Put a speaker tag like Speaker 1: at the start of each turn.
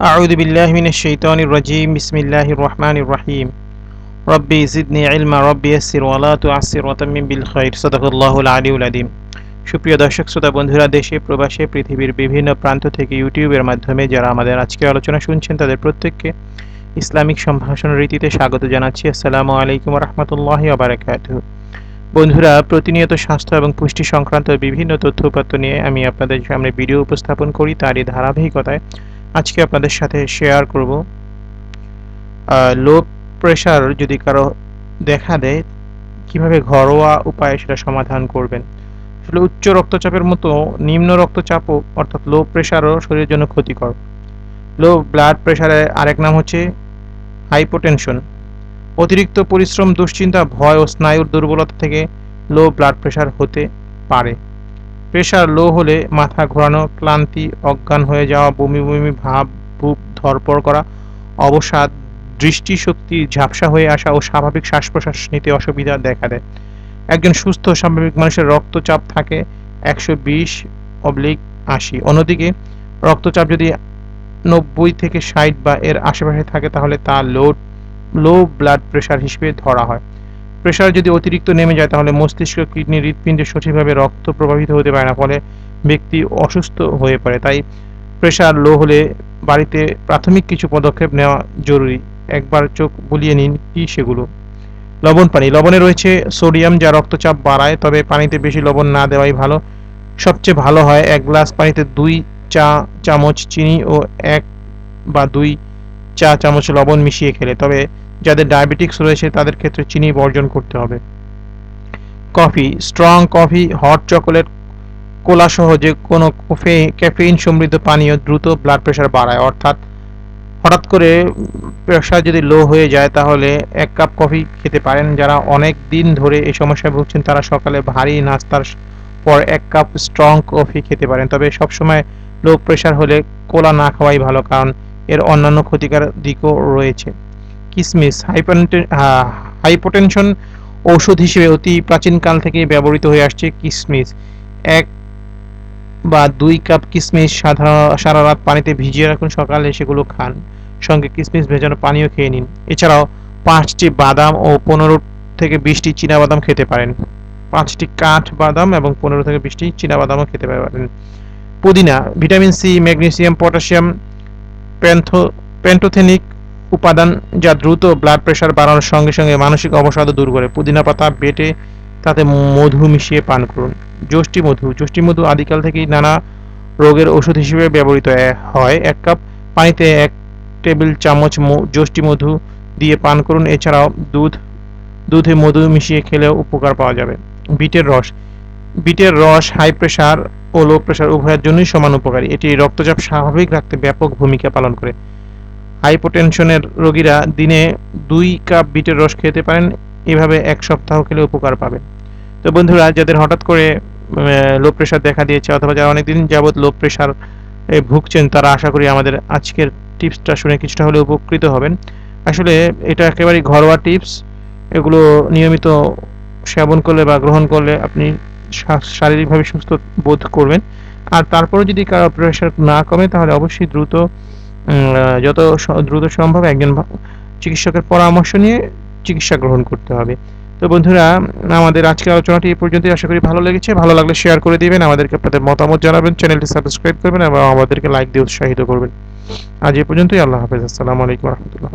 Speaker 1: أعوذ بالله من الشيطان الرجيم بسم الله الرحمن الرحيم ربي زدني علما ربي يسر ولا تعسر وتمم بالخير صدق الله العلي العظيم সুপ্রিয় দর্শক শ্রোতা বন্ধুরা দেশে প্রবাসে পৃথিবীর বিভিন্ন প্রান্ত থেকে ইউটিউবের মাধ্যমে যারা আমাদের আজকে আলোচনা শুনছেন তাদের প্রত্যেককে ইসলামিক সম্ভাষণ রীতিতে স্বাগত জানাচ্ছি আসসালামু আলাইকুম রহমতুল্লাহ আবরাকাত বন্ধুরা প্রতিনিয়ত স্বাস্থ্য এবং পুষ্টি সংক্রান্ত বিভিন্ন তথ্যপত্র নিয়ে আমি আপনাদের সামনে ভিডিও উপস্থাপন করি তারই ধারাবাহিকতায় আজকে আপনাদের সাথে শেয়ার করব। লো প্রেশার যদি কারও দেখা দেয়, কীভাবে ঘরোয়া উপায়ে সেটা সমাধান করবেন? আসলে উচ্চ রক্তচাপের মতো নিম্ন রক্তচাপও অর্থাৎ লো প্রেশারও শরীরের জন্য ক্ষতিকর। লো ব্লাড প্রেশারের আরেক নাম হচ্ছে হাইপোটেনশন অতিরিক্ত পরিশ্রম, দুশ্চিন্তা, ভয় ও স্নায়ুর দুর্বলতা থেকে লো ব্লাড প্রেশার হতে পারে। প্রেশার লো হলে মাথা ঘোরানো, ক্লান্তি, অজ্ঞান হয়ে যাওয়া, বমি বমি, ভাব, বুক ধরপড় করা, অবসাদ, দৃষ্টিশক্তি ঝাপসা হয়ে আসা ও স্বাভাবিক শ্বাস প্রশ্বাস নিতে অসুবিধা দেখা দেয়। একজন সুস্থ স্বাভাবিক মানুষের রক্তচাপ থাকে একশো বিশ অবলিক আশি। অন্যদিকে, রক্তচাপ যদি নব্বই থেকে ষাট বা এর আশেপাশে থাকে তাহলে তা লো লো ব্লাড প্রেশার হিসেবে ধরা হয়। প্রেশার যদি অতিরিক্ত নেমে যায়, তাহলে মস্তিষ্ক কিডনি হৃৎপিণ্ডে সঠিকভাবে রক্ত প্রবাহিত হতে পারে না, ফলে ব্যক্তি অসুস্থ হয়ে পড়ে। তাই প্রেশার লো হলে বাড়িতে প্রাথমিক কিছু পদক্ষেপ নেওয়া জরুরি। একবার চোখ বুলিয়ে নিন কি সেগুলো। লবণ পানি। লবণে রয়েছে সোডিয়াম, যা রক্তচাপ বাড়ায়, তবে পানিতে বেশি লবণ না দেওয়াই ভালো। সবচেয়ে ভালো হয় এক গ্লাস পানিতে দুই চা চামচ চিনি ও এক বা দুই চা চামচ লবণ মিশিয়ে খেলে। তবে যাদের ডায়াবেটিক্স রয়েছে তাদের ক্ষেত্রে চিনি বর্জন করতে হবে। Coffee, strong coffee, hot chocolate cola সহ যে কোনো ক্যাফেইন সমৃদ্ধ পানীয় দ্রুত ব্লাড প্রেশার বাড়ায়। অর্থাৎ হঠাৎ করে প্রেশার যদি লো হয়ে যায় তাহলে এক কাপ কফি খেতে পারেন। যারা অনেক দিন ধরে এই সমস্যায় ভুগছেন তারা সকালে ভারী নাস্তার পর এক কাপ স্ট্রং কফি খেতে পারেন। তবে সবসময় লো প্রেশার হলে কোলা না খাওয়াই ভালো, কারণ এর অন্যান্য ক্ষতিকার দিকও রয়েছে। কিসমিস হাইপোটেনশন ঔষধ হিসেবে অতি প্রাচীনকাল থেকে ব্যবহৃত হয়ে আসছে কিসমিস। এক বা দুই কাপ কিসমিস সাধারণ সারা রাত পানিতে ভিজিয়ে রাখুন, সকালে সেগুলো খান। সঙ্গে কিসমিস ভেজানো পানিও খেয়ে নিন। এছাড়াও পাঁচটি বাদাম ও পনেরো থেকে বিশটি বাদাম খেতে পারেন। পাঁচটি কাঠ বাদাম এবং পনেরো থেকে বিশটি বাদামও খেতে পারেন। পুদিনা, vitamin C, magnesium, potassium, pantho pantothenic উপাদান যা দ্রুত ব্লাড প্রেশার বাড়ানোর সঙ্গে সঙ্গে মানসিক অবসাদও দূর করে। পুদিনা পাতা বেটে তাতে মধু মিশিয়ে পান করুন। যষ্টি মধু। যষ্টি মধু আদিকাল থেকেই নানা রোগের ওষুধ হিসেবে ব্যবহৃত হয়। এক কাপ পানিতে এক টেবিল চামচ যষ্টি মধু দিয়ে পান করুন। এছাড়াও দুধ, দুধে মধু মিশিয়ে খেলেও উপকার পাওয়া যাবে। বিটের রস। বিটের রস হাই প্রেশার ও লো প্রেশার উভয়ের জন্যই সমান উপকারী। এটি রক্তচাপ স্বাভাবিক রাখতে ব্যাপক ভূমিকা পালন করে। হাইপোটেনশনের রোগীরা দিনে দুই কাপ বিটের রস খেতে পারেন, এভাবে এক সপ্তাহ খেলে উপকার পাবেন। তো বন্ধুরা, যাদের হঠাৎ করে লো প্রেশার দেখা দিয়েছে অথবা যারা অনেকদিন যাবৎ লো প্রেশার ভুগছেন, তারা আশা করি আমাদের আজকের টিপসটা শুনে কিছুটা হলে উপকৃত হবেন। আসলে এটা একেবারেই ঘরোয়া টিপস। এগুলো নিয়মিত সেবন করলে বা গ্রহণ করলে আপনি শারীরিকভাবে সুস্থ বোধ করবেন। আর তারপরে যদি কারও প্রেশার না কমে, তাহলে অবশ্যই দ্রুত যত দ্রুত সম্ভব একজন চিকিৎসকের পরামর্শ নিয়ে চিকিৎসা গ্রহণ করতে হবে। তো বন্ধুরা, আমাদের আজকের আলোচনাটি এই পর্যন্তই। আশা করি ভালো লেগেছে। ভালো লাগলে শেয়ার করে দিবেন, আমাদেরকে আপনাদের মতামত জানাবেন চ্যানেলটি সাবস্ক্রাইব করবেন এবং আমাদেরকে লাইক দিয়ে উৎসাহিত করবেন। আজ এই পর্যন্তই। আল্লাহ হাফেজ। আসসালামু আলাইকুম রহমতুল্লাহ।